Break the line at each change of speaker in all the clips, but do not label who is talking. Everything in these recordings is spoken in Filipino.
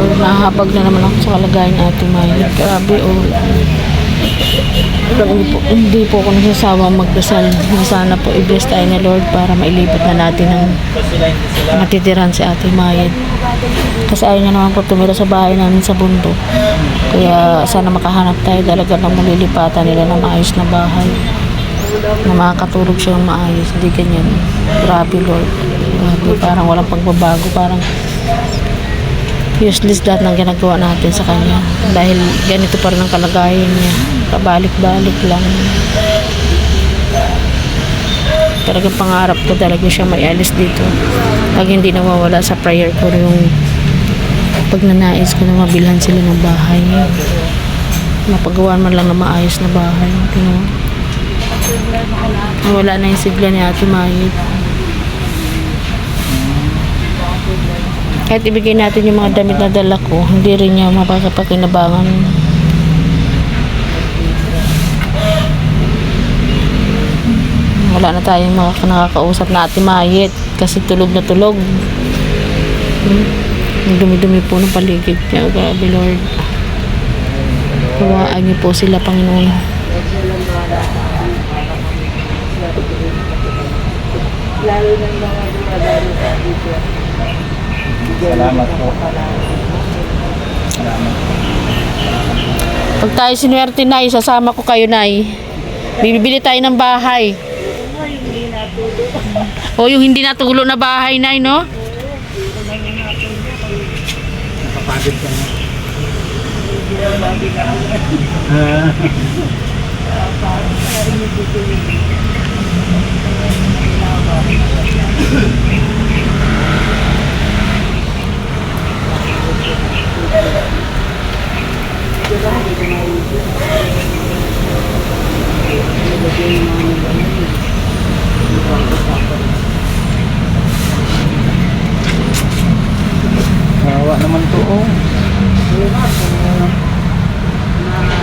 Lord, nahabag na naman ako sa kalagayan Ate Maya. Grabe, oh. Hindi po, hindi po ako nagsasawa magdasal na sana po i-bless tayo ni Lord para mailipat na natin ang matitiran si Ate Mayed. Kasi ayaw niya naman po tumira sa bahay namin sa bundok. Kaya sana makahanap tayo talaga ng malilipatan nila na maayos na bahay. Na makakatulog siya ng maayos. Hindi ganyan. Grabe Lord. Grabe. Parang walang pagbabago. Parang useless lahat ng ginagawa natin sa kanya. Dahil ganito pa rin ang kalagayan niya. Pabalik-balik lang. Talagang pangarap ko talaga siya may alis dito. Pag hindi nawawala sa prayer ko yung pag nanais ko na mabilhan sila ng bahay. Mapagawan man lang na maayos na bahay. You know? Wala na yung sigla ni Ate Mayit. Kahit ibigay natin yung mga damit na dala ko, hindi rin niya mapapakinabangan. Wala na tayong mga nakakausap na Ate Mayit kasi tulog na tulog. Hmm. Dumi-dumi po ng paligid niya. Grabe Lord. Kawaan niyo po sila, Panginoon.
Salamat po. Salamat.
Pag tayo sinuwerte na, sasama ko kayo na Bibili tayo ng bahay. O yung hindi natulo na bahay na, no?
Nakapagod ka na. Ah. Naman to oh.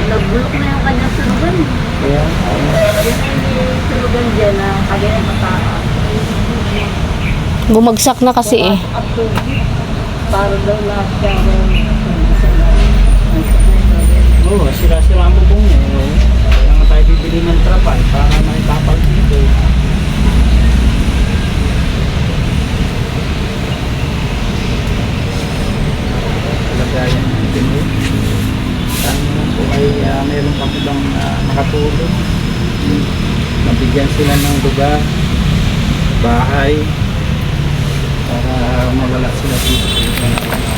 Nagbulok na yung kanyang sunugan.
Kaya,
ay may sunugan dyan na kagaya ng mataas.
Bumagsak na kasi eh.
Para daw lahat siya.
Oo, oh, sira-sira ang bubong niya. Oh. Kaya nga tayo bibili ng trapal para maitapal dito. Lagayan natin eh. Sana po ay pang ibang uh, makatulong. Hmm. Mabigyan sila ng lugar, bahay, para mawala sila dito.